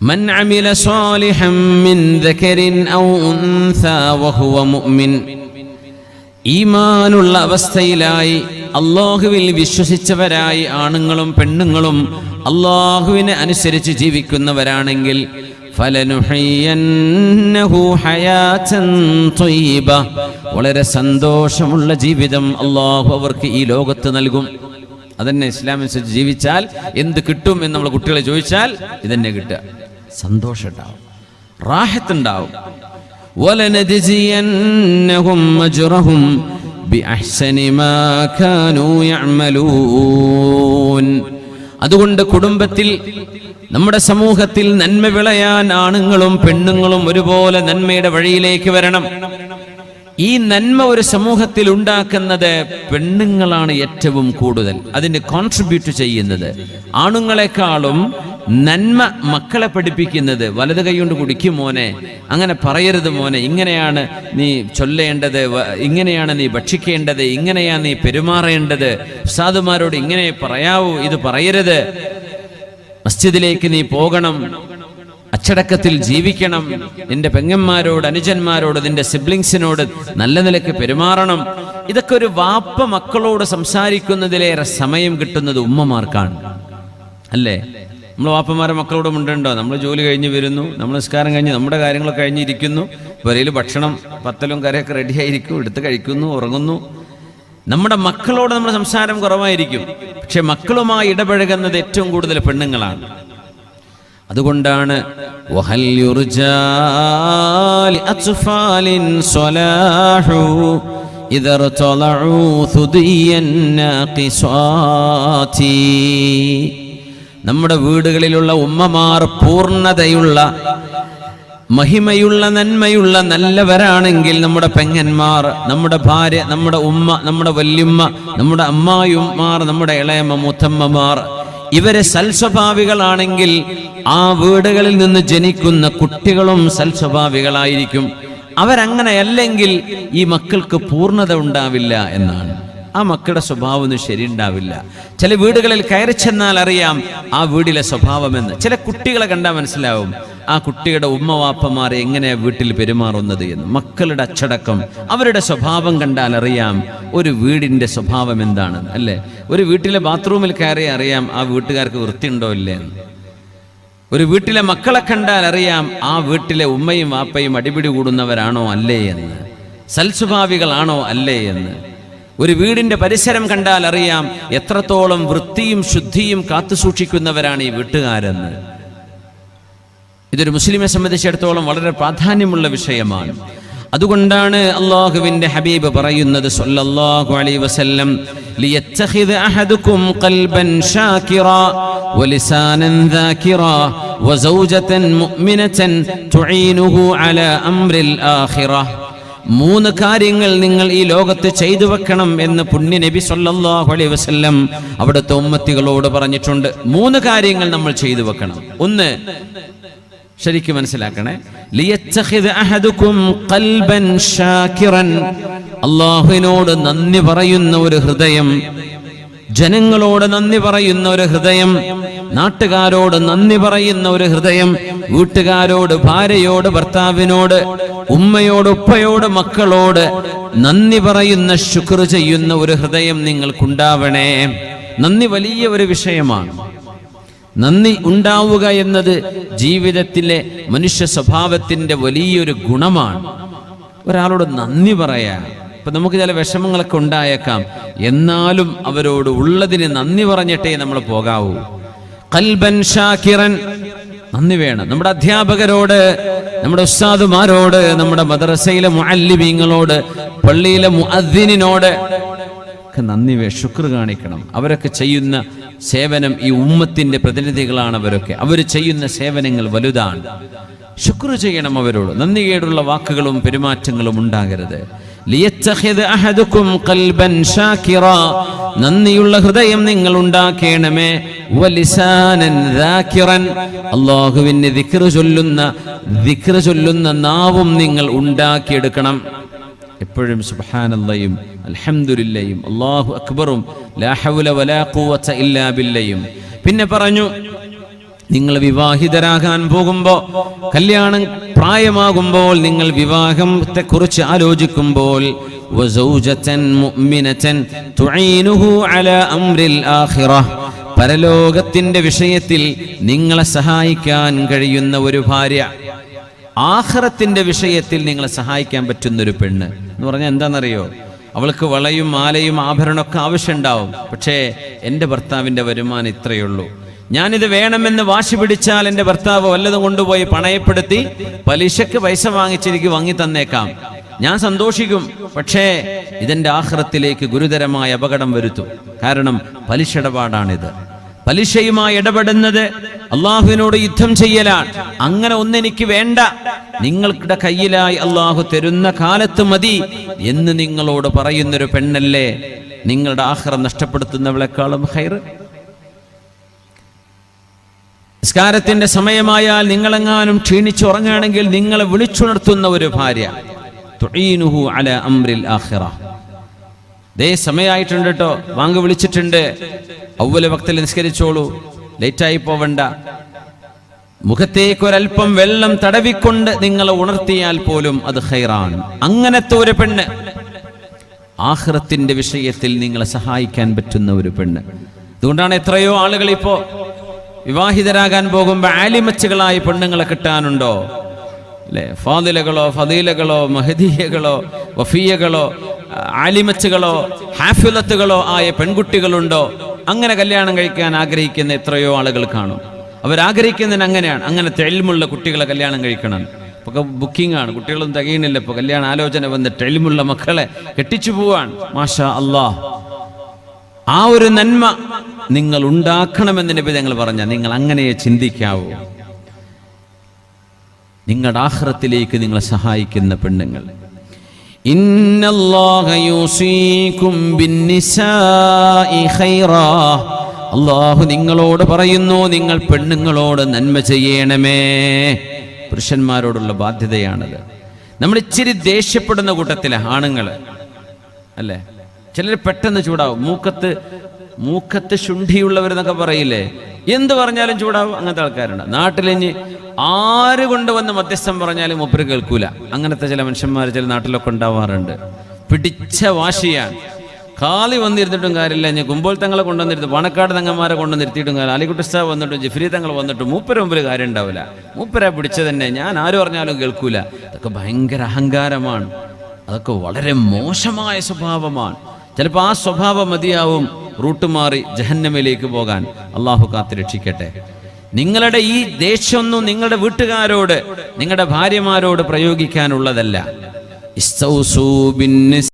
من عمل صالحا من ذكر أو أنثى وهو مؤمن ഈമാനുള്ള അവസ്ഥയിലായി അള്ളാഹുവിൽ വിശ്വസിച്ചവരായി ആണുങ്ങളും പെണ്ണുങ്ങളും അള്ളാഹുവിനെ അനുസരിച്ച് ജീവിക്കുന്നവരാണെങ്കിൽ ഫലനുഹയ്യന്നഹു ഹയാതൻ ത്വയ്യിബ. വളരെ സന്തോഷമുള്ള ജീവിതം അള്ളാഹു അവർക്ക് ഈ ലോകത്ത് നൽകും അതന്നെ ഇസ്ലാം അനുസരിച്ച് ജീവിച്ചാൽ എന്ത് കിട്ടും എന്ന് നമ്മൾ കുട്ടികളെ ചോദിച്ചാൽ ഇതന്നെ കിട്ടുക സന്തോഷം ഉണ്ടാവും റാഹത്തുണ്ടാവും അതുകൊണ്ട് കുടുംബത്തിൽ നമ്മുടെ സമൂഹത്തിൽ നന്മ വിളയാൻ ആണുങ്ങളും പെണ്ണുങ്ങളും ഒരുപോലെ നന്മയുടെ വഴിയിലേക്ക് വരണം. ഈ നന്മ ഒരു സമൂഹത്തിൽ ഉണ്ടാക്കുന്നത് പെണ്ണുങ്ങളാണ് ഏറ്റവും കൂടുതൽ. അതിന് കോൺട്രിബ്യൂട്ട് ചെയ്യുന്നത്. ആണുങ്ങളെക്കാളും നന്മ മക്കളെ പഠിപ്പിക്കുന്നത്. വലത് കൈകൊണ്ട് കുടിക്കും മോനെ. അങ്ങനെ പറയരുത് മോനെ. ഇങ്ങനെയാണ് നീ ചൊല്ലേണ്ടത്. ഇങ്ങനെയാണ് നീ ഭക്ഷിക്കേണ്ടത്. ഇങ്ങനെയാണ് നീ പെരുമാറേണ്ടത്. സാധുമാരോട് ഇങ്ങനെ പറയാവൂ. ഇത് പറയരുത്. മസ്ജിദിലേക്ക് നീ പോകണം. അച്ചടക്കത്തിൽ ജീവിക്കണം. നിന്റെ പെങ്ങന്മാരോട് അനുജന്മാരോട് നിന്റെ സിബ്ലിങ്സിനോട് നല്ല നിലയ്ക്ക് പെരുമാറണം. ഇതൊക്കെ ഒരു വാപ്പ മക്കളോട് സംസാരിക്കുന്നതിലേറെ സമയം കിട്ടുന്നത് ഉമ്മമാർക്കാണ്. അല്ലേ? നമ്മൾ വാപ്പന്മാരെ മക്കളോട് മുണ്ടുണ്ടോ? നമ്മൾ ജോലി കഴിഞ്ഞ് വരുന്നു നമ്മൾ നിസ്കാരം കഴിഞ്ഞ് നമ്മുടെ കാര്യങ്ങളൊക്കെ കഴിഞ്ഞിരിക്കുന്നു. വരയിൽ ഭക്ഷണം പത്തലും കറിയൊക്കെ റെഡിയായിരിക്കും എടുത്ത് കഴിക്കുന്നു ഉറങ്ങുന്നു. നമ്മുടെ മക്കളോട് നമ്മുടെ സംസാരം കുറവായിരിക്കും. പക്ഷെ മക്കളുമായി ഇടപഴകുന്നത് ഏറ്റവും കൂടുതൽ പെണ്ണുങ്ങളാണ്. അതുകൊണ്ടാണ് നമ്മുടെ വീടുകളിലുള്ള ഉമ്മമാർ പൂർണതയുള്ള മഹിമയുള്ള നന്മയുള്ള നല്ലവരാണെങ്കിൽ നമ്മുടെ പെങ്ങന്മാർ നമ്മുടെ ഭാര്യ നമ്മുടെ ഉമ്മ നമ്മുടെ വല്യുമ്മ നമ്മുടെ അമ്മായിമാർ നമ്മുടെ ഇളയമ്മ മുത്തമ്മമാർ ഇവരെ സൽസ്വഭാവികളാണെങ്കിൽ ആ വീടുകളിൽ നിന്ന് ജനിക്കുന്ന കുട്ടികളും സൽസ്വഭാവികളായിരിക്കും. അവരങ്ങനെയല്ലെങ്കിൽ ഈ മക്കൾക്ക് പൂർണത ഉണ്ടാവില്ല എന്നാണ്. ആ മക്കളുടെ സ്വഭാവം ഒന്നും ശരിയുണ്ടാവില്ല. ചില വീടുകളിൽ കയറി ചെന്നാൽ അറിയാം ആ വീടിലെ സ്വഭാവമെന്ന്. ചില കുട്ടികളെ കണ്ടാൽ മനസ്സിലാവും ആ കുട്ടിയുടെ ഉമ്മവാപ്പമാർ എങ്ങനെയാണ് വീട്ടിൽ പെരുമാറുന്നത് എന്ന്. മക്കളുടെ അച്ചടക്കം അവരുടെ സ്വഭാവം കണ്ടാൽ അറിയാം ഒരു വീടിന്റെ സ്വഭാവം എന്താണ് അല്ലേ? ഒരു വീട്ടിലെ ബാത്റൂമിൽ കയറി അറിയാം ആ വീട്ടുകാർക്ക് വൃത്തിയുണ്ടോ ഇല്ലേ ഒരു വീട്ടിലെ മക്കളെ കണ്ടാൽ അറിയാം ആ വീട്ടിലെ ഉമ്മയും വാപ്പയും അടിപിടി കൂടുന്നവരാണോ അല്ലേ എന്ന്. സൽസ്വഭാവികളാണോ അല്ലേ എന്ന്. ഒരു വീടിന്റെ പരിസരം കണ്ടാൽ അറിയാം എത്രത്തോളം വൃത്തിയും ശുദ്ധിയും കാത്തുസൂക്ഷിക്കുന്നവരാണ് ഈ വീട്ടുകാരെന്ന്. ഇതൊരു മുസ്ലിമെ സംബന്ധിച്ചിടത്തോളം വളരെ പ്രാധാന്യമുള്ള വിഷയമാണ്. അതുകൊണ്ടാണ് അള്ളാഹുവിന്റെ ഹബീബ് പറയുന്നത് സല്ലല്ലാഹു അലൈഹി വസല്ലം ഖൽബൻ ഷാകിറ വലിസാനൻ ദാകിറ വസൗജതൻ മുഅ്മിനതൻ തുഈനുഹു അലാ അംറിൽ മൂന്ന് കാര്യങ്ങൾ നിങ്ങൾ ഈ ലോകത്ത് ചെയ്തു വെക്കണം എന്ന് പുണ്യ നബി സൊല്ലാഹു അലൈഹി വസ്ല്ലം അവിടുത്തെ ഉമ്മത്തികളോട് പറഞ്ഞിട്ടുണ്ട്. മൂന്ന് കാര്യങ്ങൾ നമ്മൾ ചെയ്തു വെക്കണം. ഒന്ന് ശരിക്കും മനസ്സിലാക്കണേ. അള്ളാഹുവിനോട് നന്ദി പറയുന്ന ഒരു ഹൃദയം ജനങ്ങളോട് നന്ദി പറയുന്ന ഒരു ഹൃദയം നാട്ടുകാരോട് നന്ദി പറയുന്ന ഒരു ഹൃദയം വീട്ടുകാരോട് ഭാര്യയോട് ഭർത്താവിനോട് ഉമ്മയോട് ഉപ്പയോട് മക്കളോട് നന്ദി പറയുന്ന ശുക്ർ ചെയ്യുന്ന ഒരു ഹൃദയം നിങ്ങൾക്കുണ്ടാവണേ. നന്ദി വലിയ ഒരു വിഷയമാണ്. നന്ദി ഉണ്ടാവുക എന്നത് ജീവിതത്തിലെ മനുഷ്യ സ്വഭാവത്തിന്റെ വലിയൊരു ഗുണമാണ്. ഒരാളോട് നന്ദി പറയാ ഇപ്പൊ നമുക്ക് ചില വിഷമങ്ങളൊക്കെ ഉണ്ടായേക്കാം. എന്നാലും അവരോട് ഉള്ളതിന് നന്ദി പറഞ്ഞിട്ടേ നമ്മൾ പോകാവൂ. കൽബൻ ഷാക്കിറൻ നന്ദി വേണം. നമ്മുടെ അധ്യാപകരോട് നമ്മുടെ ഉസ്താദുമാരോട് നമ്മുടെ മദ്രസയിലെ മുഅല്ലിമീങ്ങളോട് പള്ളിയിലെ മുഅദ്ദിനിനോട് ഒക്കെ നന്ദി വേ ശുക്ർ കാണിക്കണം. അവരൊക്കെ ചെയ്യുന്ന സേവനം ഈ ഉമ്മത്തിന്റെ പ്രതിനിധികളാണ് അവരൊക്കെ. അവർ ചെയ്യുന്ന സേവനങ്ങൾ വലുതാണ്. ശുക്ർ ചെയ്യണം അവരോട്. നന്ദികേടുള്ള വാക്കുകളും പെരുമാറ്റങ്ങളും ഉണ്ടാകരുത്. നന്ദിയുള്ള ഹൃദയം നിങ്ങൾ ഉണ്ടാക്കേണമേ അല്ലാഹുവിനെ ദിക്ർ ചൊല്ലുന്ന ദിക്ർ ചൊല്ലുന്ന നാവും നിങ്ങൾ ഉണ്ടാക്കിയെടുക്കണം. എപ്പോഴും സുബ്ഹാനല്ലയും അൽഹംദുലില്ലയും അല്ലാഹു അക്ബറും ലാ ഹൗല വലാ ഖുവത ഇല്ലാ ബില്ലയും. പിന്നെ പറഞ്ഞു നിങ്ങൾ വിവാഹിതരാകാൻ പോകുമ്പോൾ കല്യാണം പ്രായമാകുമ്പോൾ നിങ്ങൾ വിവാഹത്തെ കുറിച്ച് ആലോചിക്കുമ്പോൾ പരലോകത്തിന്റെ വിഷയത്തിൽ നിങ്ങളെ സഹായിക്കാൻ കഴിയുന്ന ഒരു ഭാര്യ ആഹ്റത്തിന്റെ വിഷയത്തിൽ നിങ്ങളെ സഹായിക്കാൻ പറ്റുന്ന ഒരു പെണ്ണ്. എന്ന് പറഞ്ഞാൽ എന്താണെന്നറിയോ? അവൾക്ക് വളയും മാലയും ആഭരണമൊക്കെ ആവശ്യമുണ്ടാവും. പക്ഷേ എന്റെ ഭർത്താവിന്റെ വരുമാനം ഇത്രയേ ഉള്ളൂ. ഞാനിത് വേണമെന്ന് വാശി പിടിച്ചാൽ എന്റെ ഭർത്താവ് വല്ലതും കൊണ്ടുപോയി പണയപ്പെടുത്തി പലിശക്ക് പൈസ വാങ്ങിച്ചെനിക്ക് വാങ്ങി തന്നേക്കാം. ഞാൻ സന്തോഷിക്കും പക്ഷേ ഇതെന്റെ ആഹ്റത്തിലേക്ക് ഗുരുതരമായ അപകടം വരുത്തും. കാരണം പലിശ ഇടപാടാണിത് പലിശയുമായി ഇടപെടുന്നത് അള്ളാഹുവിനോട് യുദ്ധം ചെയ്യലാണ്. അങ്ങനെ ഒന്നെനിക്ക് വേണ്ട. നിങ്ങളുടെ കയ്യിലായി അള്ളാഹു തരുന്ന കാലത്ത് മതി എന്ന് നിങ്ങളോട് പറയുന്നൊരു പെണ്ണല്ലേ? നിങ്ങളുടെ ആഹ്റം നഷ്ടപ്പെടുത്തുന്നവളെക്കാളും ഹൈറ്. നിസ്കാരത്തിന്റെ സമയമായാൽ നിങ്ങളെങ്ങാനും ക്ഷീണിച്ചുറങ്ങുകയാണെങ്കിൽ നിങ്ങളെ വിളിച്ചുണർത്തുന്ന ഒരു ഭാര്യ. തുഈനുഹു അല അംറിൽ ആഖിറ. ദേ സമയമായിട്ടുണ്ട് കേട്ടോ വാങ്ങ് വിളിച്ചിട്ടുണ്ട്. ഔവല ഭക്തൽ നിസ്കരിച്ചോളൂ. ലേറ്റായി പോവണ്ട. മുഖത്തേക്ക് ഒരല്പം വെള്ളം തടവിക്കൊണ്ട് നിങ്ങളെ ഉണർത്തിയാൽ പോലും അത് ഹൈറാണ് അങ്ങനത്തെ ഒരു പെണ്ണ്. ആഹ്റത്തിന്റെ വിഷയത്തിൽ നിങ്ങളെ സഹായിക്കാൻ പറ്റുന്ന ഒരു പെണ്ണ്. അതുകൊണ്ടാണ് എത്രയോ ആളുകൾ ഇപ്പോ വിവാഹിതരാകാൻ പോകുമ്പോൾ ആലിമച്ചുകളായി പെണ്ണുങ്ങളെ കിട്ടാനുണ്ടോ? അല്ലെ? ഫാദിലകളോ ഫതീലകളോ മഹദീയകളോ വഫീയകളോ ആലിമച്ചുകളോ ഹാഫിലത്തുകളോ ആയ പെൺകുട്ടികളുണ്ടോ? അങ്ങനെ കല്യാണം കഴിക്കാൻ ആഗ്രഹിക്കുന്ന എത്രയോ ആളുകൾ കാണും. അവരാഗ്രഹിക്കുന്നതിന് അങ്ങനെയാണ്. അങ്ങനെ തെളിമുള്ള കുട്ടികളെ കല്യാണം കഴിക്കണം. ഇപ്പൊ ബുക്കിംഗ് ആണ് കുട്ടികളൊന്നും തികയണില്ല ഇപ്പൊ കല്യാണ ആലോചന വന്ന് തെളിമുള്ള മക്കളെ കെട്ടിച്ചു പോവാൻ മാഷ അള്ളാഹ് ആ ഒരു നന്മ നിങ്ങൾ ഉണ്ടാക്കണമെന്ന് നബി ഞങ്ങൾ പറഞ്ഞ നിങ്ങൾ അങ്ങനെ ചിന്തിക്കാവൂ. നിങ്ങളുടെ ആഹ്റത്തിലേക്ക് നിങ്ങളെ സഹായിക്കുന്ന പെണ്ണുങ്ങൾ. അള്ളാഹു നിങ്ങളോട് പറയുന്നു നിങ്ങൾ പെണ്ണുങ്ങളോട് നന്മ ചെയ്യണമേ. പുരുഷന്മാരോടുള്ള ബാധ്യതയാണത്. നമ്മൾ ഇച്ചിരി ദേഷ്യപ്പെടുന്ന കൂട്ടത്തിലെ ആണുങ്ങൾ അല്ലേ? ചിലർ പെട്ടെന്ന് ചൂടാവും. മൂക്കത്ത് മൂക്കത്ത് ശുണ്ഠിയുള്ളവരെന്നൊക്കെ പറയില്ലേ? എന്ത് പറഞ്ഞാലും ചൂടാവും. അങ്ങനത്തെ ആൾക്കാരുണ്ട്. നാട്ടിലിഞ്ഞ് ആര് കൊണ്ടുവന്ന് മധ്യസ്ഥം പറഞ്ഞാലും ഒപ്പര് കേൾക്കൂല. അങ്ങനത്തെ ചില മനുഷ്യന്മാർ ചില നാട്ടിലൊക്കെ ഉണ്ടാവാറുണ്ട്. പിടിച്ച വാശിയാണ്. കാളി വന്നിരുന്നിട്ടും കാര്യമില്ല. ഞാൻ കുമ്പോൾ തങ്ങളെ കൊണ്ടുവന്നിരുന്നു പണക്കാട് തങ്ങന്മാരെ കൊണ്ടുവന്നിരുത്തിയിട്ടും കാര്യം അലിക്കുട്ടിസ്താ വന്നിട്ടും ജിഫ്രി തങ്ങൾ വന്നിട്ടും മൂപ്പര മുമ്പിൽ കാര്യം ഉണ്ടാവില്ല. മൂപ്പര പിടിച്ച തന്നെ. ഞാൻ ആര് പറഞ്ഞാലും കേൾക്കൂല. അതൊക്കെ ഭയങ്കര അഹങ്കാരമാണ്. അതൊക്കെ വളരെ മോശമായ സ്വഭാവമാണ്. ചിലപ്പോൾ ആ സ്വഭാവം മതിയാവും. റൂട്ട് മാറി ജഹന്നമയിലേക്ക് പോകാൻ അള്ളാഹു കാത്ത് രക്ഷിക്കട്ടെ. നിങ്ങളുടെ ഈ ദേഷ്യമൊന്നും നിങ്ങളുടെ വീട്ടുകാരോട് നിങ്ങളുടെ ഭാര്യമാരോട് പ്രയോഗിക്കാനുള്ളതല്ല.